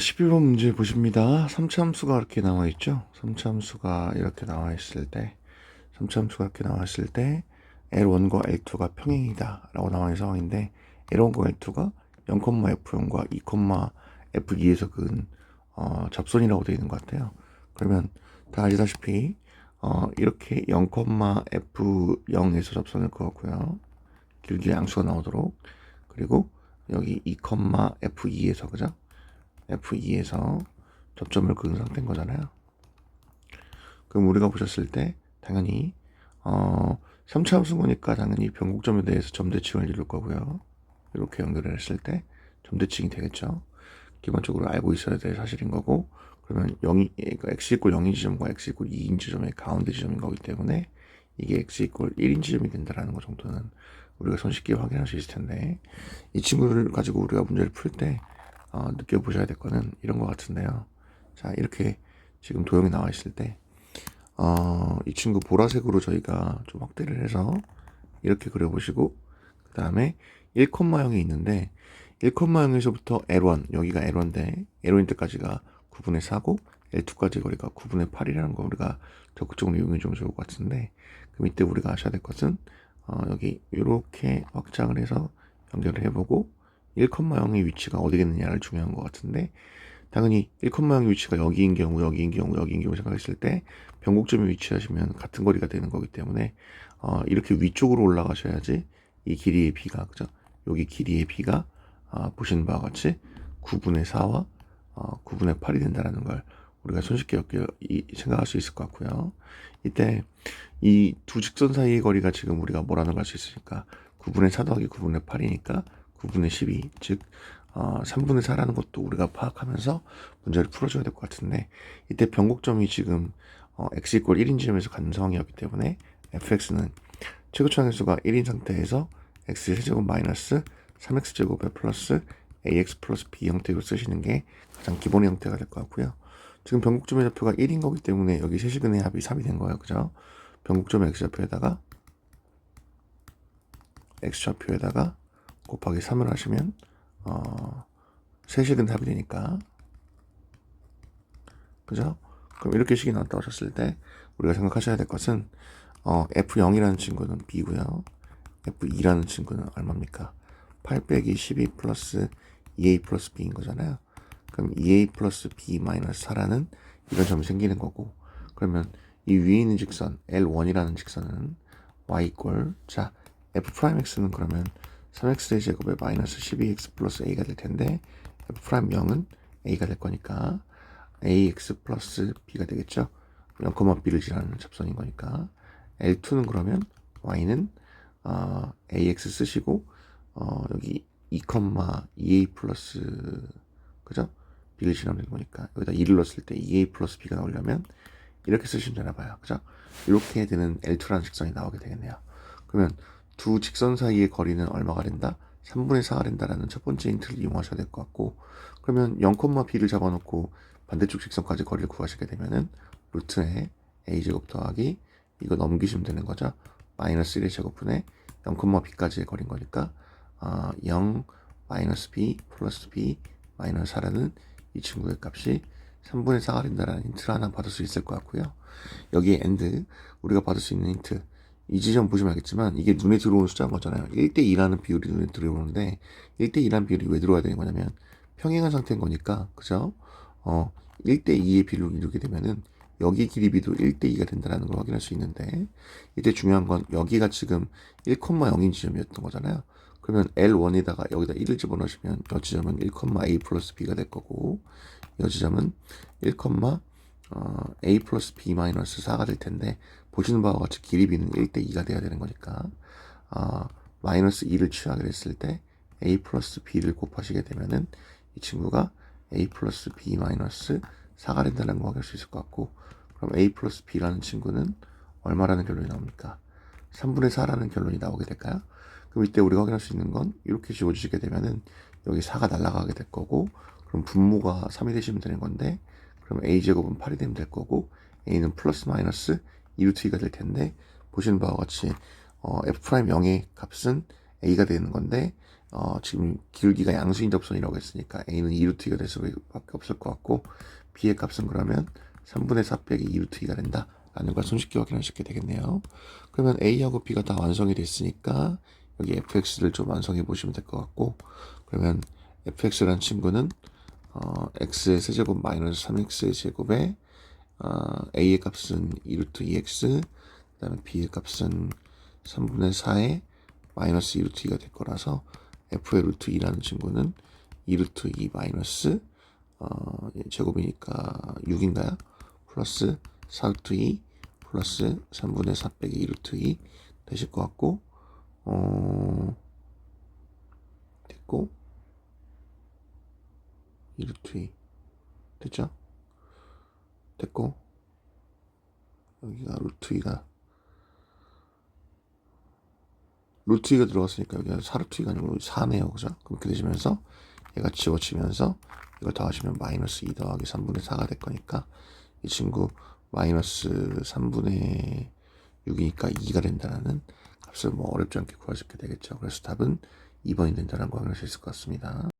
11번 문제 보십니다. 삼차함수가 이렇게 나와 있죠. 삼차함수가 이렇게 나와 있을 때, 삼차함수가 이렇게 나와 있을 때, L1과 L2가 평행이다. 라고 나와 있는 상황인데, L1과 L2가 0,F0과 2,F2에서 그, 어, 접선이라고 되어 있는 것 같아요. 그러면 다 아시다시피, 어, 이렇게 0,F0에서 접선을 그었고요. 길게 양수가 나오도록. 그리고 여기 2,F2에서, 그죠? F2에서 접점을 그은 상태인 거잖아요. 그럼 우리가 보셨을 때 당연히 어 3차 함수니까 당연히 변곡점에 대해서 점대칭을 이룰 거고요. 이렇게 연결을 했을 때 점대칭이 되겠죠. 기본적으로 알고 있어야 될 사실인 거고 그러면 0이 그러니까 x 이꼴 0인 지점과 x 이꼴 2인 지점의 가운데 지점인 거기 때문에 이게 x 이꼴 1인 지점이 된다라는 거 정도는 우리가 손쉽게 확인할 수 있을 텐데 이 친구를 가지고 우리가 문제를 풀때 어, 느껴보셔야 될 거는 이런 것 같은데요. 자, 이렇게 지금 도형이 나와 있을 때, 어, 이 친구 보라색으로 저희가 좀 확대를 해서 이렇게 그려보시고, 그 다음에 1,0이 있는데, 1,0에서부터 L1, 여기가 L1인데, L1 때까지가 9분의 4고, L2까지 거리가 9분의 8이라는 거 우리가 적극적으로 이용해 주면 좋을 것 같은데, 그럼 이때 우리가 아셔야 될 것은, 어, 여기 이렇게 확장을 해서 연결을 해보고, 1,0의 위치가 어디겠느냐를 중요한 것 같은데 당연히 1,0의 위치가 여기인 경우 여기인 경우 여기인 경우 생각했을 때 변곡점에 위치하시면 같은 거리가 되는 거기 때문에 어, 이렇게 위쪽으로 올라가셔야지 이 길이의 b가 그죠? 여기 길이의 b가 어, 보시는 바와 같이 9분의 4와 어, 9분의 8이 된다는 걸 우리가 손쉽게 생각할 수 있을 것 같고요. 이때 이 두 직선 사이의 거리가 지금 우리가 뭐라는 걸 알 수 있으니까 9분의 4 더하기 9분의 8이니까 9분의 12, 즉 어, 3분의 4라는 것도 우리가 파악하면서 문제를 풀어줘야 될 것 같은데 이때 변곡점이 지금 어, x 이꼴 1인 지점에서 상황이었기 때문에 fx는 최고차항의 수가 1인 상태에서 x 세제곱 마이너스 3x 제곱에 플러스 ax 플러스 b 형태로 쓰시는 게 가장 기본의 형태가 될 것 같고요. 지금 변곡점의 좌표가 1인 거기 때문에 여기 세시근의 합이 3이 된 거예요. 그죠? 변곡점의 x좌표에다가 x좌표에다가 곱하기 3을 하시면 어, 3식은 답이 되니까 그죠? 그럼 이렇게 식이 나왔다 하셨을 때 우리가 생각하셔야 될 것은 어, F0이라는 친구는 B고요. F2라는 친구는 얼마입니까? 8 빼기 12 플러스 2A 플러스 B인 거잖아요. 그럼 2A 플러스 B 마이너스 4라는 이런 점이 생기는 거고 그러면 이 위에 있는 직선 L1이라는 직선은 Y 이꼴 자 F 프라임 X는 그러면 3x 제곱에 마이너스 12x 플러스 a가 될 텐데 f 프라임 0은 a가 될 거니까 ax 플러스 b가 되겠죠. 0,b를 지나는 접선인 거니까 L2는 그러면 y는 어, ax 쓰시고 어, 여기 2,2a 플러스 그죠? b를 지나는 거니까 여기다 2를 넣었을 때 2a 플러스 b가 나오려면 이렇게 쓰시면 되나 봐요. 그죠? 이렇게 되는 L2라는 직선이 나오게 되겠네요. 그러면 두 직선 사이의 거리는 얼마가 된다? 3분의 4가 된다라는 첫 번째 힌트를 이용하셔야 될 것 같고 그러면 0,b를 잡아놓고 반대쪽 직선까지 거리를 구하시게 되면은 루트에 a제곱 더하기 이거 넘기시면 되는 거죠. 마이너스 1의 제곱분에 0,b까지의 거리인 거니까 어, 0 마이너스 b 플러스 b 마이너스 4라는 이 친구의 값이 3분의 4가 된다라는 힌트를 하나 받을 수 있을 것 같고요. 여기에 end 우리가 받을 수 있는 힌트 이 지점 보시면 알겠지만 이게 눈에 들어오는 숫자인 거잖아요. 1대2라는 비율이 눈에 들어오는데 1대2라는 비율이 왜 들어와야 되는 거냐면 평행한 상태인 거니까 그죠? 어 1대2의 비율을 이루게 되면은 여기 길이비도 1대2가 된다는 걸 확인할 수 있는데 이때 중요한 건 여기가 지금 1,0인 지점이었던 거잖아요. 그러면 L1에다가 여기다 1을 집어넣으시면 이 지점은 1,a 플러스 b가 될 거고 이 지점은 1, 어, a 플러스 b 마이너스 4가 될 텐데 보시는 바와 같이 길이 b는 1대 2가 돼야 되는 거니까 어, 마이너스 2를 취하게 됐을 때 a 플러스 b를 곱하시게 되면은 이 친구가 a 플러스 b 마이너스 4가 된다는 거 확인할 수 있을 것 같고 그럼 a 플러스 b라는 친구는 얼마라는 결론이 나옵니까? 3분의 4라는 결론이 나오게 될까요? 그럼 이때 우리가 확인할 수 있는 건 이렇게 지워주시게 되면은 여기 4가 날아가게 될 거고 그럼 분모가 3이 되시면 되는 건데 그럼 a제곱은 8이 되면 될 거고 a는 플러스 마이너스 2루트 2가 될 텐데 보시는 바와 같이 어, f 프라임 0의 값은 a가 되는 건데 어, 지금 길기가 양수인 접선이라고 했으니까 a는 2루트 2가 될 수밖에 없을 것 같고 b의 값은 그러면 3분의 4 빼기 2루트 2가 된다 라는 걸 손쉽게 있게 되겠네요. 그러면 a하고 b가 다 완성이 됐으니까 여기 fx를 좀 완성해 보시면 될 것 같고 그러면 fx라는 친구는 어, x의 세제곱 마이너스 3x의 제곱에 어, a의 값은 2루트 2x 그 다음에 b의 값은 3분의 4에 마이너스 2루트 2가 될 거라서 f의 루트 2라는 친구는 2루트 2 마이너스 어, 제곱이니까 6인가요? 플러스 4루트 2 플러스 3분의 4 빼기 2루트 2 되실 것 같고 어, 됐고 2루트 2 됐죠? 됐고 여기가 루트 2가 루트 2가 들어갔으니까 여기가 4루트 2가 아니고 4네요 그죠? 그렇게 되시면서 얘가 지워지면서 이걸 더하시면 마이너스 2 더하기 3분의 4가 될 거니까 이 친구 마이너스 3분의 6이니까 2가 된다는 값을 뭐 어렵지 않게 구할 수 있게 되겠죠. 그래서 답은 2번이 된다는 거 확인할 수 있을 것 같습니다.